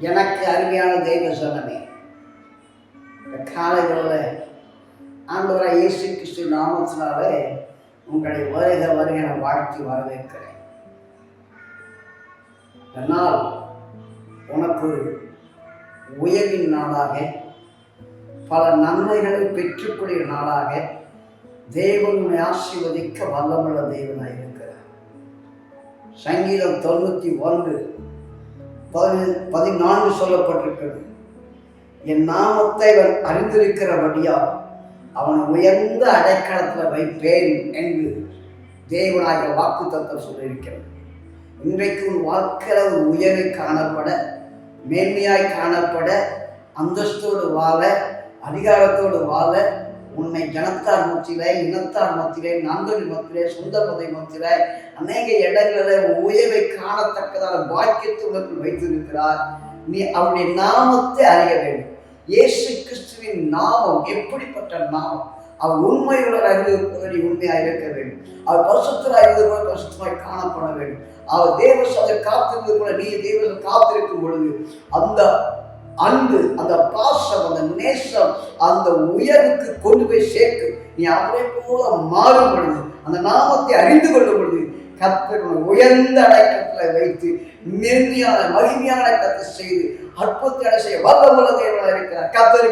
எனக்கு அருமையான தெய்வ சொன்னமே. இந்த காலையில் ஆண்டவராக இயேசு கிறிஸ்து நாமத்தினாலே உங்களை வருக வருக என வாழ்த்தி வரவேற்கிறேன். இந்த நாள் உனக்கு உயர்வின் நாளாக பல நன்மைகளை பெற்றுக்கூடிய நாளாக தேவன் உன்னை ஆசீர்வதிக்க வல்லமுள்ள தெய்வனாக இருக்கிறார். சங்கீதம் தொண்ணூற்றி ஒன்று பதின பதினான்கு சொல்லப்பட்டிருக்கிறது. என் நாமத்தை அவன் அறிந்திருக்கிறபடியா அவன் உயர்ந்த அடைக்கலத்தில் வைப்பேன் என்று தேவனாக வாக்கு தத்துவம் சொல்லியிருக்கிறது. இன்றைக்கு ஒரு வாழ்க்கையில் ஒரு உயர்வை காணப்பட மேன்மையாய் காணப்பட அந்தஸ்தோடு வாழ அதிகாரத்தோடு வாழ உன்னை ஜனத்தார் மத்தியிலே இனத்தார் மத்தியிலே நண்பர்கள் மத்தியிலே சொந்த பதை மத்தியிலே அநேக இடங்களில் உயர்வை காணத்தக்கதான பாக்கியத்தை உனக்கு வைத்திருக்கிறார். நீ அவருடைய நாமத்தை அறிய வேண்டும். இயேசு கிறிஸ்துவின் நாமம் எப்படிப்பட்ட நாமம்? அவர் உண்மையுடன் அறிவிப்பதை நீ உண்மையாக இருக்க வேண்டும். அவர் பரிசுத்தராக இருந்தது போல பரிசுத்தமாய் காணப்பட வேண்டும். அவர் தேவசதை காத்திருந்தது போல நீ தேவசம் காத்திருக்கும் பொழுது அந்த அன்பு அந்த பாசம் அந்த நேசம் அந்த உயர்வுக்கு கொண்டு போய் சேர்க்கு நீ அவரை போல மாறும் பொழுது அந்த நாமத்தை அறிந்து கொள்ளும் பொழுது கத்தர் உயர்ந்த அடைக்கத்தில் வைத்து மென்மையான மகிமையான கத்தை செய்து அற்புதத்தை செய்ய வல்ல தேவனாக இருக்கிறார். கத்தரி